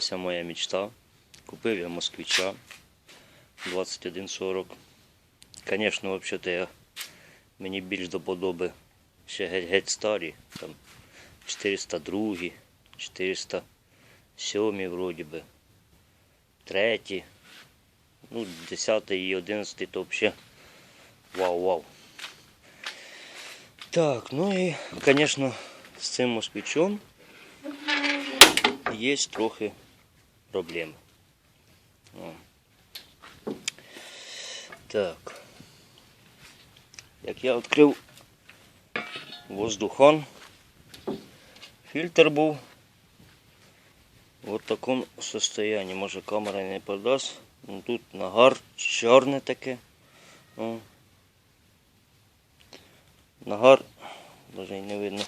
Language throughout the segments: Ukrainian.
збулася моя мечта. Купив я москвича 2140. Звісно, взагалі, мені більш до подоби ще геть-геть старі. Там 402, 407 вроді би. Треті. Ну, 10 і 11 то взагалі вау-вау. Так, ну і, звісно, з цим москвичом є трохи проблеми. О. Так. Як я відкрив воздухон, фільтр був в такому состоянии. Може камера не передасть. Ну, тут нагар чорне таке. О. Нагар, навіть і не видно.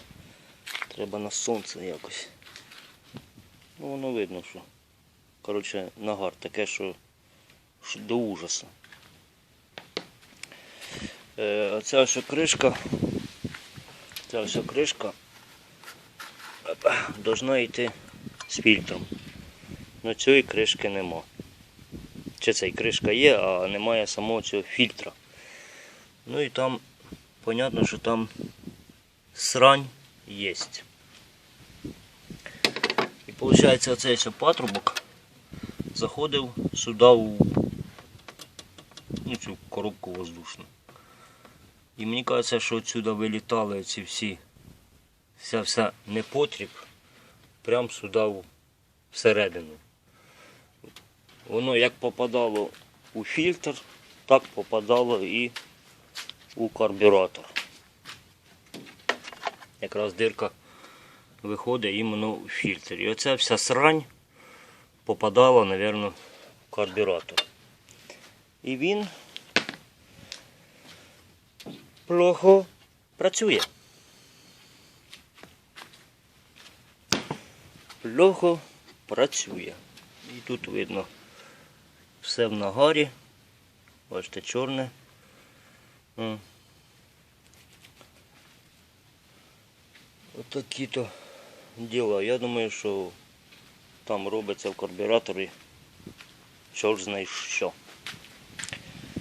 Треба на сонце якось. Ну воно видно, що. Коротше, нагар таке, що, що до ужасу. Е, оця ось кришка. Ця ось кришка должна йти з фільтром. Но цієї кришки нема. Чи цей кришка є, а немає самого цього фільтра. Ну і там, понятно, що там срань є. І виходить, оцей патрубок заходив сюди у ну, цю коробку воздушну. І мені кажеться, що отсюди вилітали ці всі, вся вся непотріб прямо сюди всередину. Воно як попадало у фільтр, так попадало і у карбюратор. Якраз дирка виходить іменно у фільтр. І оця вся срань попадала, мабуть, в карбюратор. І він плохо працює. Плохо працює. І тут видно все в нагарі. Бачите, чорне. М. Отакі то діла. Я думаю, що там робиться в карбюраторі чорт знає що.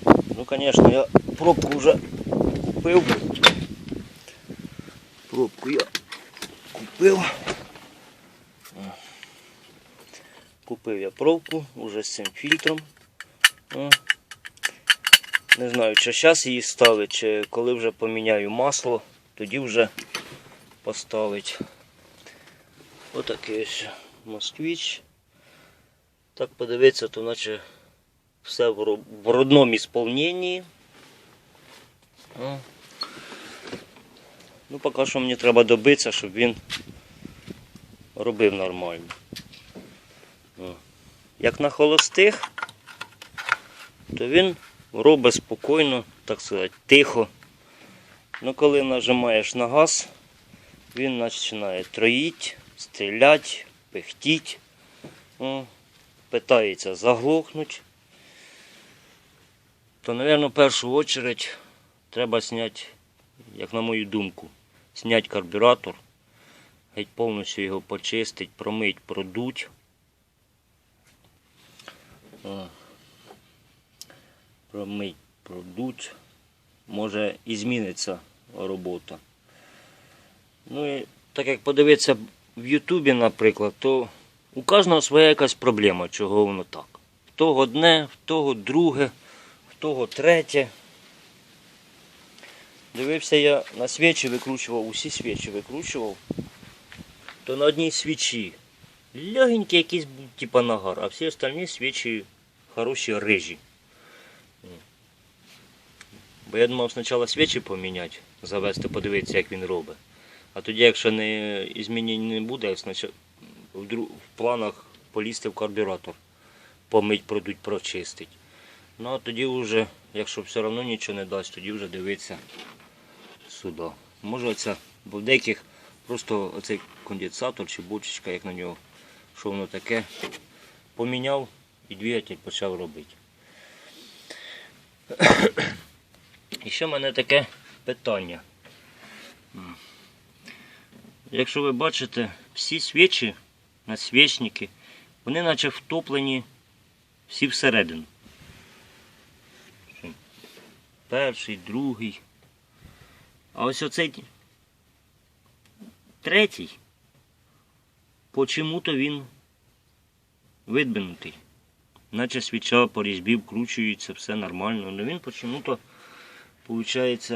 Ну, звісно, я пробку вже купив. Пробку я купив. Купив я пробку уже з цим фільтром. Не знаю, чи зараз її ставити, чи коли вже поміняю масло, тоді вже поставить. Отакий ось москвич. Так подивитися, то наче все в родному ісполненні. Ну, поки що мені треба добитися, щоб він робив нормально. Як на холостих, то він робить спокійно, так сказати, тихо. Ну, коли нажимаєш на газ, він починає троїть, стріляти, пихтіть. О, питається заглохнути. То, мабуть, в першу чергу треба зняти, як на мою думку, зняти карбюратор, геть повністю його почистити, промити, продуть. Промить, продуть. Може і зміниться робота. Ну і так як подивитися в Ютубі, наприклад, то у кожного своя якась проблема, чого воно так. В того одне, в того друге, в того третє. Дивився я на свічі, викручував, усі свічі викручував, то на одній свічі легенький якийсь був типа нагар, а всі остальні свічі хороші рижі. Бо я думав спочатку свічі поміняти, завести, подивитися, як він робить. А тоді, якщо не змінень не буде, значить в, планах полізти в карбюратор, помить, продуть, прочистить. Ну а тоді вже, якщо все одно нічого не дасть, тоді вже дивитися сюди. Може оця, бо в деяких просто оцей конденсатор чи бочечка, як на нього, що воно таке, поміняв і двигатель почав робити. І ще в мене таке питання. Якщо ви бачите, всі свічі, насвічники вони наче втоплені всі всередину. Перший, другий. А ось оцей третій. Почому-то він видбинутий. Наче свіча по різьбі вкручується, все нормально. Але він почому-то, виходить,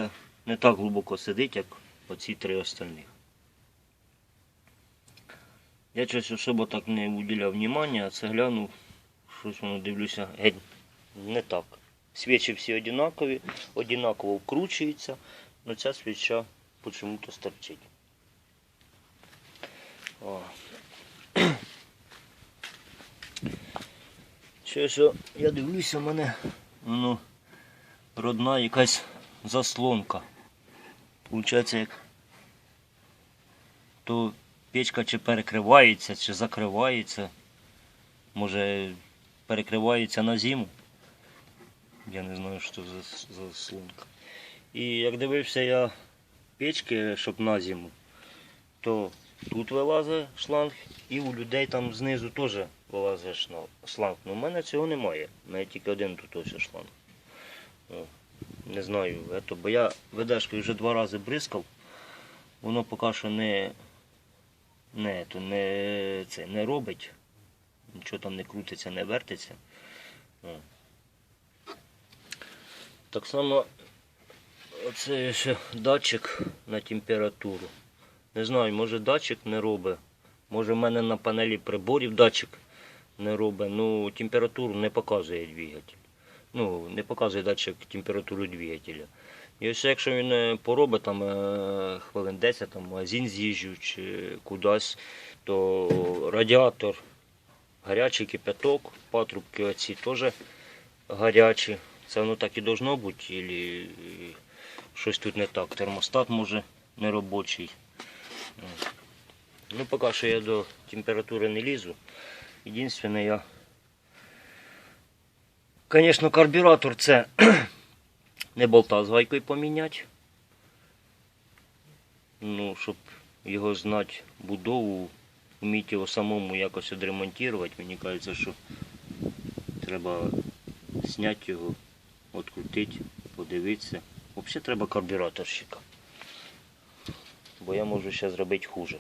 не так глибоко сидить, як оці три остальних. Я щось особо так не уділяв внимання, а це глянув, щось воно дивлюся, геть не так. Свічі всі однакові, однаково вкручуються, але ця свіча почому-то стерчить. Що, що я дивлюся, в мене ну, родна якась заслонка. Получається, як то печка чи перекривається, чи закривається. Може перекривається на зиму. Я не знаю, що за, за заслонка. І як дивився я печки, щоб на зиму, то тут вилазить шланг і у людей там знизу теж вилазить шланг. Ну, у мене цього немає. У мене тільки один тут ось шланг. Не знаю, бо я ведешкою вже два рази бризкав, воно поки що не, не, ето, не, це, не робить. Нічого там не крутиться, не вертиться. Так само оце ще датчик на температуру. Не знаю, може датчик не робить. Може в мене на панелі приборів датчик не робить. Ну, температуру не показує двигатель. Ну, не показує датчик температуру двигателя. І ось якщо він е, поробить там е, хвилин 10, там, магазин з'їжджу чи кудись, то радіатор гарячий кипяток, патрубки оці теж гарячі. Це воно так і должно бути, і щось тут не так. Термостат може не робочий. Ну, поки що я до температури не лізу. Єдине, я. Звісно, карбюратор це не болта з гайкою поміняти. Ну, щоб його знати будову, вміти його самому якось відремонтувати, мені кажеться, що треба зняти його, відкрутити, подивитися. Взагалі треба карбюраторщика. Бо я можу ще зробити хуже.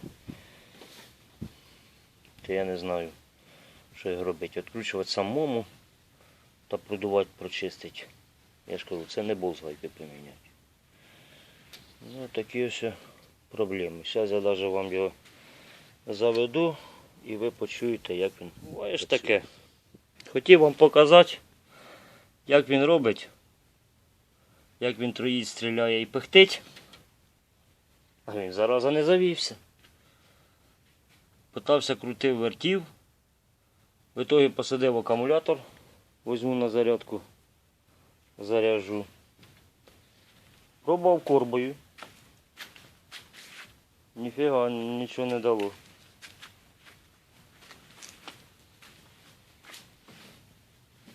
То я не знаю, що його робити. Відкручувати самому та продувати, прочистити. Я ж кажу, це не бол з гайки поміняти. Ну, такі ось проблеми. Зараз я навіть вам його заведу і ви почуєте, як він. Буває ж таке. Хотів вам показати, як він робить, як він троїть, стріляє і пихтить. А він зараза не завівся. Питався крутив, вертів. В итоге посадив акумулятор, візьму на зарядку, заряжу. Пробував корбою. Ніфіга, нічого не дало.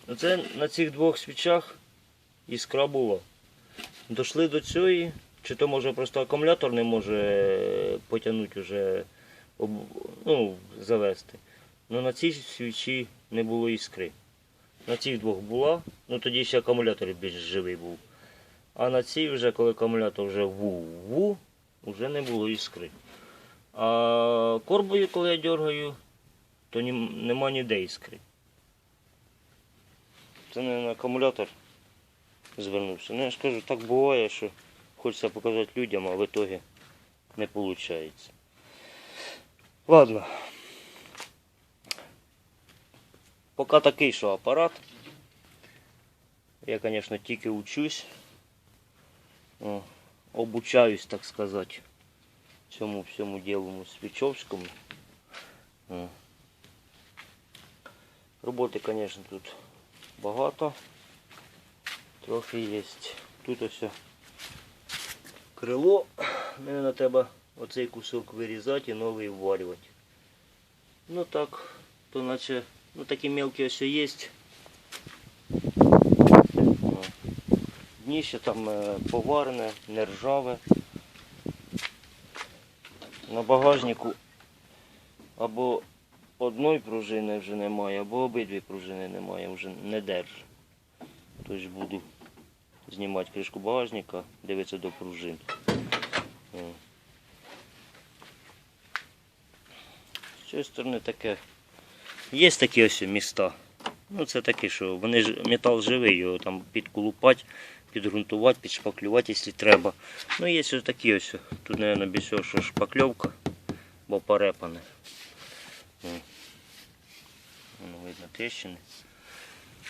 Оце на цих двох свічах іскра була. Дошли до цієї, чи то може просто акумулятор не може потягнути вже, ну, завести. Ну на цій свічі не було іскри. На цих двох була, ну тоді ще акумулятор більш живий був. А на цій вже, коли акумулятор вже ву-ву, вже не було іскри. А корбою, коли я дергаю, то нема ніде іскри. Це не акумулятор звернувся. Ну я ж кажу, так буває, що хочеться показати людям, а в итоге не виходить. Ладно. Поки такий, що апарат. Я, звісно, тільки учусь. О, обучаюсь, так сказати, цьому всьому ділу свічовському. О. Роботи, звісно, тут багато. Трохи є. Тут ось крило. Наверно, треба оцей кусок вирізати і новий вварювати. Ну так, то наче, ну такі мелкі ось є. Дніще там е, поварене, не ржаве. На багажнику або одної пружини вже немає, або обидві пружини немає, вже не держить. Тож буду знімати кришку багажника, дивитися до пружин. З цієї сторони таке. Є такі ось міста. Ну це такі, що вони ж метал живий, його там підколупати, підґрунтувати, підшпаклювати, якщо треба. Ну є ось такі ось. Тут, мабуть, більше що шпакльовка, бо порепане. Воно видно тріщини.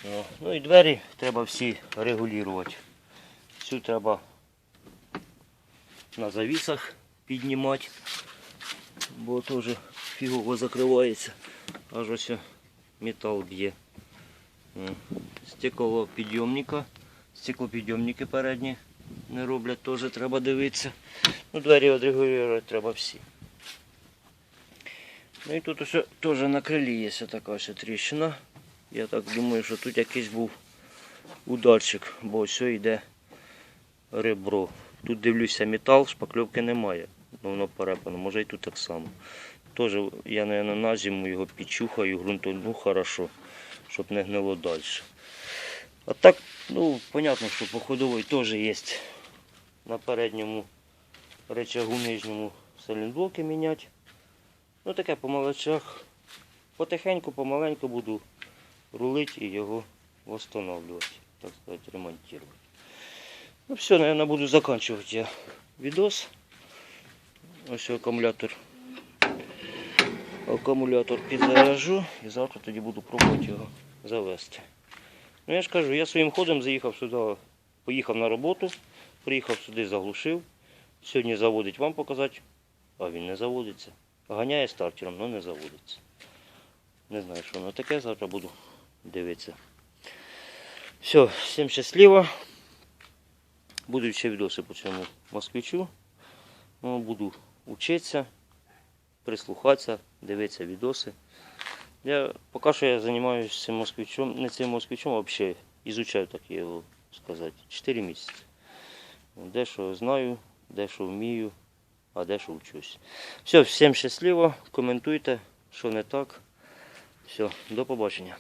О. Ну і двері треба всі регулювати. Цю треба на завісах піднімати, бо теж фігово закривається. Аж ось метал б'є. Стеклопідйомника. Стеклопідйомники передні не роблять, теж треба дивитися. Ну, двері відрегулювати треба всі. Ну і тут ось теж на крилі є така ось тріщина. Я так думаю, що тут якийсь був ударчик, бо ось йде ребро. Тут дивлюся метал, шпакльовки немає. Ну, воно перепано, може і тут так само. Теж я, мабуть, на зиму його підчухаю, ґрунтовну хорошо, щоб не гнило далі. А так, ну, понятно, що по ходовій теж є на передньому речагу нижньому сайлентблоки міняти. Ну таке по мелочах. Потихеньку, помаленьку буду рулити і його встановлювати, так сказати, ремонтувати. Ну все, наверное, буду заканчивать я видос. Ось акумулятор. Акумулятор підзаряжу і завтра тоді буду пробувати його завести. Ну я ж кажу, я своїм ходом заїхав сюди, поїхав на роботу, приїхав сюди, заглушив. Сьогодні заводить вам показати, а він не заводиться. Ганяє стартером, але не заводиться. Не знаю, що воно таке, завтра буду дивитися. Все, всім щасливо. Будуть ще відоси по цьому москвичу. Ну, буду вчитися, прислухатися, дивитися відоси. Я поки що я займаюся цим москвичом, не цим москвичом, а взагалі ізучаю, так його сказати, 4 місяці. Дещо знаю, дещо вмію, а дещо вчусь. Все, всім щасливо, коментуйте, що не так. Все, до побачення.